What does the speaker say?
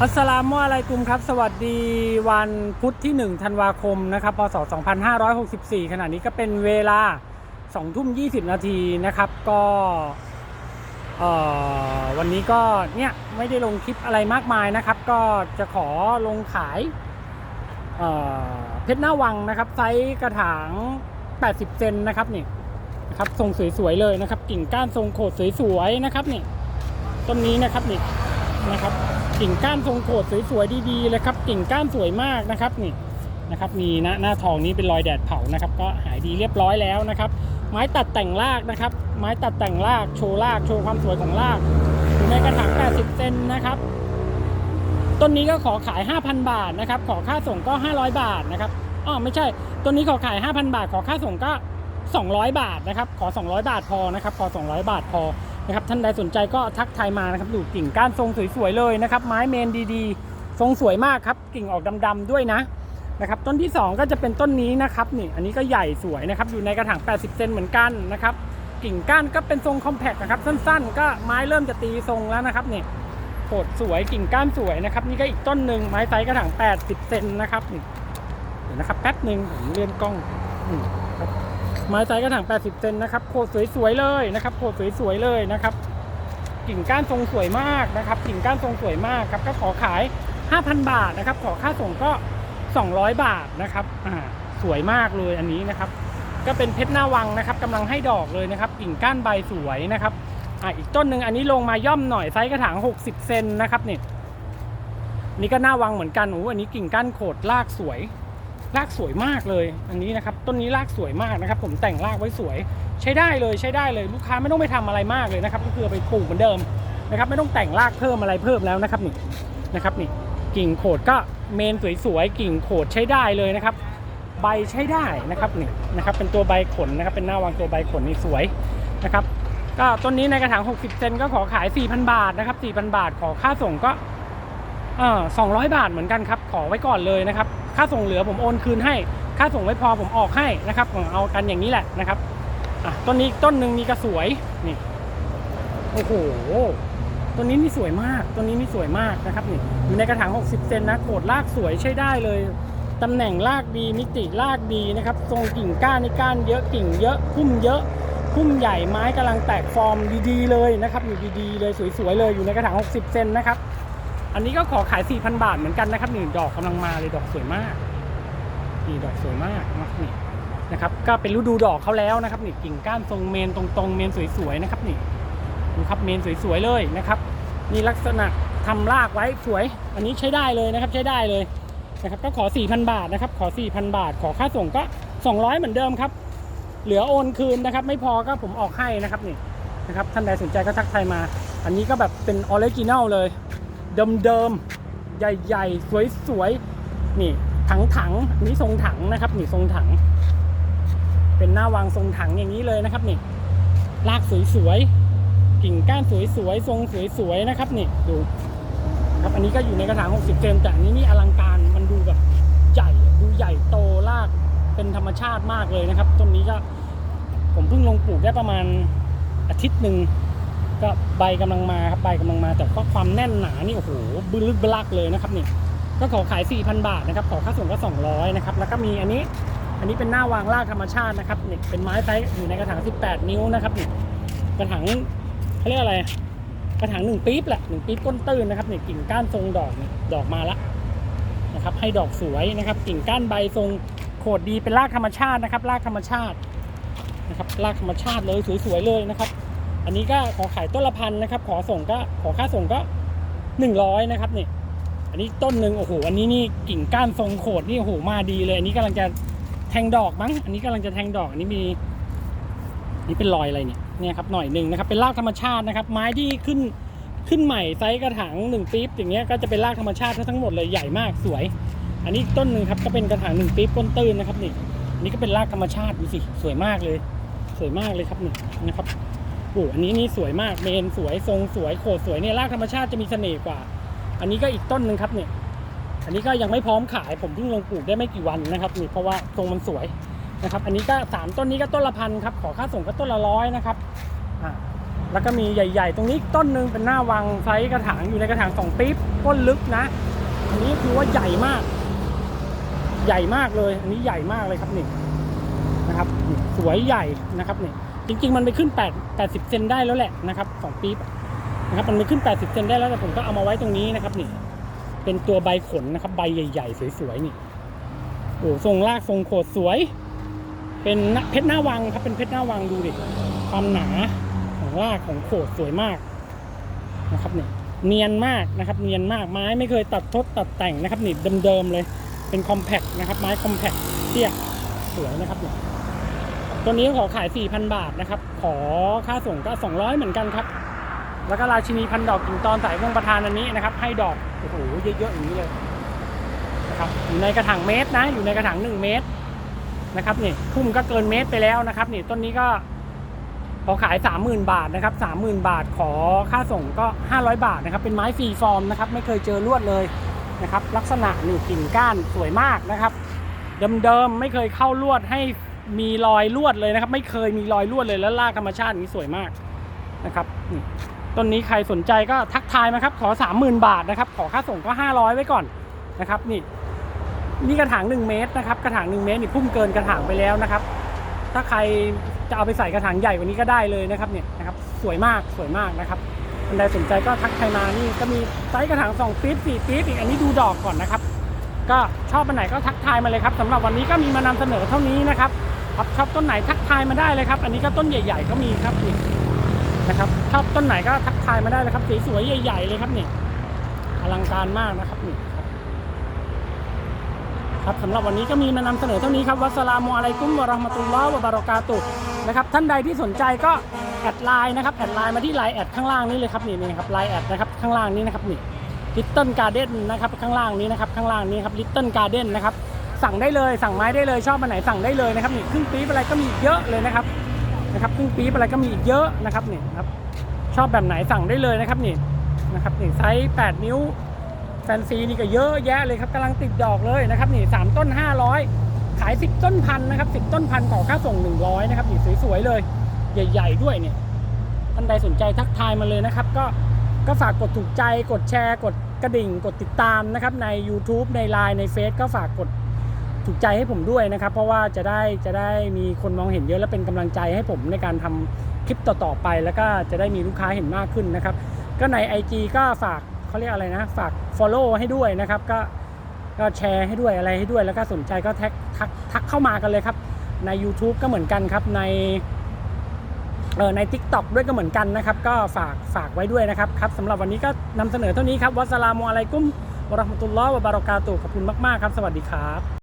อัสสลามุอะลัยกุมครับ สวัสดีวันพุธที่ 1 ธันวาคมนะครับพศ 2564 ขณะนี้ก็เป็นเวลา 2 ทุ่ม 20 นาทีนะครับ ก็วันนี้ก็เนี่ยไม่ได้ลงคลิปอะไรมากมายนะครับ ก็จะขอลงขายเเพชรหน้าวังนะครับ ไซส์กระถาง 80 เซนนะครับนี่นะครับทรงสวยๆเลยนะครับ กิ่งก้านทรงโขดสวยๆนะครับนี่ต้นนี้นะครับนี่นะครับ กิ่งก้านทรงโขดสวยๆดีๆเลยครับกิ่งก้านสวยมากนะครับนี่นะครับมีหน้าหน้าทองนี้เป็นรอยแดดเผานะครับ ก็หายดีเรียบร้อยแล้วนะครับ ไม้ตัดแต่งรากนะครับ ไม้ตัดแต่งรากโชว์รากโชว์ความสวยของรากอยู่ในกระถาง 80 เซนนะครับต้นนี้ก็ขอขาย 5,000 บาทนะครับ ขอค่าส่งก็ 500 บาทนะครับอ๋อไม่ใช่ต้นนี้ขอขาย 5,000 บาท ขอค่าส่งก็ 200 บาทนะครับ ขอ 200 บาทพอนะครับ ขอ 200 บาทพอ นะครับท่านใดสนใจก็ทักทายมานะครับดูกิ่งก้านทรงสวยๆเลยนะครับ ไม้เมนดีๆ ทรงสวยมากครับ กิ่งออกดำๆด้วยนะนะครับ ต้นที่ 2 ก็จะเป็นต้นนี้นะครับนี่อันนี้ก็ใหญ่สวยนะครับ อยู่ในกระถาง 80 เซนเหมือนกันนะครับ กิ่งก้านก็เป็นทรงคอมแพคนะครับ สั้นๆ ก็ไม้เริ่มจะตีทรงแล้วนะครับนี่โขดสวยกิ่งก้านสวยนะครับ นี่ก็อีกต้นหนึ่งไม้ไซส์กระถาง 80 เซนนะครับนี่เดี๋ยวนะครับแป๊บหนึ่งผมเลื่อนกล้อง ไม้ไซส์กระถาง 80 เซนนะครับโขดสวยๆเลยนะครับโขดสวยๆเลยนะครับ กิ่งก้านทรงสวยมากนะครับ กิ่งก้านทรงสวยมากครับก็ขอขาย 5,000 บาทนะครับ ขอค่าส่งก็ 200 บาทนะครับอ่าสวยมากเลยอันนี้นะครับ ก็เป็นเพชรหน้าวังนะครับกำลังให้ดอกเลยนะครับ กิ่งก้านใบสวยนะครับอ่าอีกต้นหนึ่งอันนี้ลงมาย่อมหน่อยไซส์กระถาง 60 เซนนะครับเนี่ยนี่ก็หน้าวังเหมือนกันโอ้อันนี้กิ่งก้านโขดรากสวย รากสวยมากเลย อันนี้นะครับ ต้นนี้รากสวยมากนะครับ ผมแต่งรากไว้สวย ใช้ได้เลยใช้ได้เลยลูกค้าไม่ต้องไปทำอะไรมากเลยนะครับ ก็คือไปปลูกเหมือนเดิมนะครับ ไม่ต้องแต่งรากเพิ่มอะไรเพิ่มแล้วนะครับนี่นะครับนี่กิ่งโขดก็เมนสวยๆกิ่งโขดใช้ได้เลยนะครับ ใบใช้ได้นะครับนี่นะครับ เป็นตัวใบขนนะครับ เป็นหน้าวางตัวใบขนนี่สวยนะครับ ก็ต้นนี้ในกระถาง 60 เซนก็ขอขาย 4,000 บาทนะครับ4,000 บาทขอค่าส่งก็เออ200 บาทเหมือนกันครับ ขอไว้ก่อนเลยนะครับ ค่าส่งเหลือผมโอนคืนให้ ค่าส่งไม่พอผมออกให้นะครับผมเอากันอย่างนี้แหละนะครับต้นนี้ต้นหนึ่งมีกระสวยนี่โอ้โหต้นนี้นี่สวยมากต้นนี้นี่สวยมากนะครับนี่อยู่ในกระถาง 60 เซนนะโขดรากสวยใช้ได้เลยตำแหน่งรากดีมิติรากดีนะครับทรงกิ่งก้านในก้านเยอะกิ่งเยอะพุ่มเยอะพุ่มใหญ่ไม้กำลังแตกฟอร์มดีๆเลยนะครับอยู่ดีๆเลยสวยๆเลยอยู่ในกระถาง 60 เซนนะครับ อันนี้ก็ขอขาย 4,000 บาทเหมือนกันนะครับนี่ดอกกำลังมาเลยดอกสวยมากนี่ดอกสวยมากนะนี่นะครับ ก็เป็นฤดูดอกเขาแล้วนะครับนี่กิ่งก้านทรงเมนตรงๆ เมนสวยๆนะครับนี่ดูครับเมนสวยๆเลยนะครับนี่ลักษณะทำรากไว้สวย อันนี้ใช้ได้เลยนะครับใช้ได้เลยนะครับก็ขอ 4,000 บาทนะครับ ขอ 4,000 บาท ขอค่าส่งก็ 200 เหมือนเดิมครับ เหลือโอนคืนนะครับ ไม่พอก็ผมออกให้นะครับนี่นะครับท่านใดสนใจก็ทักทายมา อันนี้ก็แบบเป็นออริจินัลเลย เดิมๆ ใหญ่ๆ สวยๆ นี่ถังถังๆนนี้ทรงถังนะครับ นี่ทรงถัง เป็นหน้าวางทรงถังอย่างนี้เลยนะครับ นี่รากสวยๆ กิ่งก้านสวยๆ ทรงสวยๆ นะครับ นี่ดูครับอันนี้ก็อยู่ในกระถาง 60 เซนแต่อันนี้นี่อลังการมันดูแบบใหญ่ดูใหญ่โตรากเป็นธรรมชาติมากเลยนะครับต้นนี้ก็ผมเพิ่งลงปลูกได้ประมาณอาทิตย์หนึ่ง ก็ใบกำลังมาครับใบกำลังมาแต่ว่าความแน่นหนานี่โอ้โหบึลึกบลักเลยนะครับนี่ก็ขอขาย 4,000 บาทนะครับขอค่าส่งก็ 200นะครับแล้วก็มีอันนี้อันนี้เป็นหน้าวางรากธรรมชาตินะครับนี่เป็นไม้ไซส์อยู่ในกระถาง 18 นิ้วนะครับนี่กระถางเขาเรียกอะไร กระถางหนึ่งปี๊บแหละหนึ่งปี๊บก้นตื้นนะครับนี่กิ่งก้านทรงดอกนี่ดอกมาละนะครับให้ดอกสวยนะครับกิ่งก้านใบทรงโขดดีเป็นรากธรรมชาตินะครับรากธรรมชาตินะครับรากธรรมชาติเลยสวยๆเลยนะครับ อันนี้ก็ขอขายต้นละพันนะครับ ขอส่งก็ขอค่าส่งก็หนึ่งร้อยนะครับนี่อันนี้ต้นหนึ่งโอ้โหอันนี้นี่กิ่งก้านทรงโขดนี่โอ้โหมาดีเลย อันนี้กำลังจะแทงดอกมั้ง อันนี้กำลังจะแทงดอก อันนี้มีนี่เป็นรอยอะไรเนี่ยเนี่ยครับหน่อยหนึ่งนะครับเป็นรากธรรมชาตินะครับ ไม้ที่ขึ้นขึ้นใหม่ไซส์กระถางหนึ่งปี๊บอย่างเงี้ยก็จะเป็นรากธรรมชาติทั้งหมดเลยใหญ่มากสวย อันนี้ต้นหนึ่งครับก็เป็นกระถางหนึ่งปี๊บก้นตื้นนะครับนี่อันนี้ก็เป็นรากธรรมชาติดูสิสวยมากเลย สวยมากเลยครับนี่นะครับ โอ้อันนี้นี่สวยมากเมนสวยทรงสวยโขดสวยเนี่ยรากธรรมชาติจะมีเสน่ห์กว่า อันนี้ก็อีกต้นหนึ่งครับเนี่ยอันนี้ก็ยังไม่พร้อมขายผมเพิ่งลงปลูกได้ไม่กี่วันนะครับนี่เพราะว่าทรงมันสวยนะครับ อันนี้ก็สามต้นนี้ก็ต้นละพันครับขอค่าส่งก็ต้นละร้อยนะครับอ่าแล้วก็มีใหญ่ ๆ ตรงนี้ต้นหนึ่งเป็นหน้าวังไซส์กระถางอยู่ในกระถางสองปี๊บก้นลึกนะ อันนี้คือว่าใหญ่มาก ใหญ่มากเลย อันนี้ใหญ่มากเลยครับนี่นะครับ สวยใหญ่นะครับนี่ จริงๆ มันไปขึ้น8 80 เซนได้แล้วแหละนะครับสองปี๊บนะครับมันไปขึ้น 80 เซนได้แล้วแต่ผมก็เอามาไว้ตรงนี้นะครับนี่ เป็นตัวใบขนนะครับ ใบใหญ่ๆ สวยๆนี่โอ้ทรงรากทรงโขดสวย เป็นเพชรหน้าวังครับเป็นเพชรหน้าวังดูดิความหนาของรากของโขดสวยมากนะครับนี่เนียนมากนะครับเนียนมากไม้ไม่เคยตัดทดตัดแต่งนะครับนี่เดิมๆเลย เป็นคอมแพคนะครับไม้คอมแพคเตี้ยสวยนะครับเนี่ย ตัวนี้ขอขาย 4,000 บาทนะครับ ขอค่าส่งก็ 200 เหมือนกันครับ แล้วก็ราชินีพันดอกกิ่งตอนสายวงประธานอันนี้นะครับ ให้ดอก โอ้โห เยอะๆอย่างนี้เลยนะครับ อยู่ในกระถางเมตรนะ อยู่ในกระถาง1 เมตรนะครับนี่พุ่มก็เกินเมตรไปแล้วนะครับนี่ต้นนี้ก็ขอขาย 30,000 บาทนะครับ30,000 บาท ขอค่าส่งก็ 500 บาทนะครับ เป็นไม้ฟรีฟอร์มนะครับ ไม่เคยเจอลวดเลยนะครับ ลักษณะนี่กิ่งก้านสวยมากนะครับ เดิมๆไม่เคยเข้าลวดให้ มีรอยลวดเลยนะครับ ไม่เคยมีรอยลวดเลยแล้วลากธรรมชาตินี้สวยมากนะครับต้นนี้ใครสนใจก็ทักทายมาครับ ขอ 30,000 บาทนะครับ ขอค่าส่งก็ 500 ไว้ก่อนนะครับ นี่ นี่กระถาง 1 เมตรนะครับ กระถาง 1 เมตรนี่พุ่มเกินกระถางไปแล้วนะครับ ถ้าใครจะเอาไปใส่กระถางใหญ่กว่านี้ก็ได้เลยนะครับเนี่ยนะครับ สวยมากสวยมากนะครับท่านใดสนใจก็ทักทายมานี่ก็มีไซส์กระถาง2ฟีต4ฟีตอีกอันนี้ดูดอกก่อนนะครับ ก็ชอบอันไหนก็ทักทายมาเลยครับสำหรับวันนี้ก็มีมานำเสนอเท่านี้นะครับ ครับชอบต้นไหนทักทายมาได้เลยครับ อันนี้ก็ต้นใหญ่ๆก็มีครับนี่นะครับชอบต้นไหนก็ทักทายมาได้เลยครับสวยๆใหญ่ๆเลยครับนี่อลังการมากนะครับนี่ครับสำหรับวันนี้ก็มีมานำเสนอเท่านี้ครับวัสลามุอะลัยกุมวะราะห์มะตุลลอฮ์วะบารอกาตุนะครับท่านใดที่สนใจก็แอดไลน์นะครับแอดไลน์มาที่ไลน์แอดข้างล่างนี้เลยครับนี่นี่ครับไลน์แอดนะครับข้างล่างนี้นะครับนี่ลิตเติ้ลการ์เด้นนะครับข้างล่างนี้นะครับข้างล่างนี้ครับลิตเติ้ลการ์เด้นนะครับ สั่งได้เลย สั่งไม้ได้เลยชอบอันไหนสั่งได้เลยนะครับนี่ครึ่งปี๊บอะไรก็มีอีกเยอะเลยนะครับนะครับครึ่งปี๊บอะไรก็มีอีกเยอะนะครับนี่ครับชอบแบบไหนสั่งได้เลยนะครับนี่นะครับนี่ไซส์ 8 นิ้วแฟนซีนี่ก็เยอะแยะเลยครับกำลังติดดอกเลยนะครับนี่3ต้น 500 ขาย 10 ต้นพันนะครับ10 ต้นพันต่อค่าส่ง 100นะครับนี่สวยๆเลย ใหญ่ๆด้วยเนี่ยท่านใดสนใจทักทายมาเลยนะครับ ก็ก็ฝากกดถูกใจกดแชร์ กดกระดิ่งกดติดตามนะครับใน YouTube ใน Line ในเฟซก็ฝากกด ถูกใจให้ผมด้วยนะครับ เพราะว่าจะได้จะได้มีคนมองเห็นเยอะและเป็นกำลังใจให้ผมในการทำคลิปต่อๆไป แล้วก็จะได้มีลูกค้าเห็นมากขึ้นนะครับ ก็ใน IG ก็ฝากเขาเรียกอะไรนะ ฝาก Follow ให้ด้วยนะครับ ก็ก็แชร์ให้ด้วยอะไรให้ด้วย แล้วก็สนใจก็แท็กทักทักเข้ามากันเลยครับ ใน YouTube ก็เหมือนกันครับในเออใน TikTok ด้วยก็เหมือนกันนะครับ ก็ฝากฝากไว้ด้วยนะครับครับสำหรับวันนี้ก็นำเสนอเท่านี้ครับวัสลามุอะลัยกุมวะราะห์มะตุลลอฮ์วะบารอกาตุขอบคุณมาก ๆ ครับ สวัสดีครับ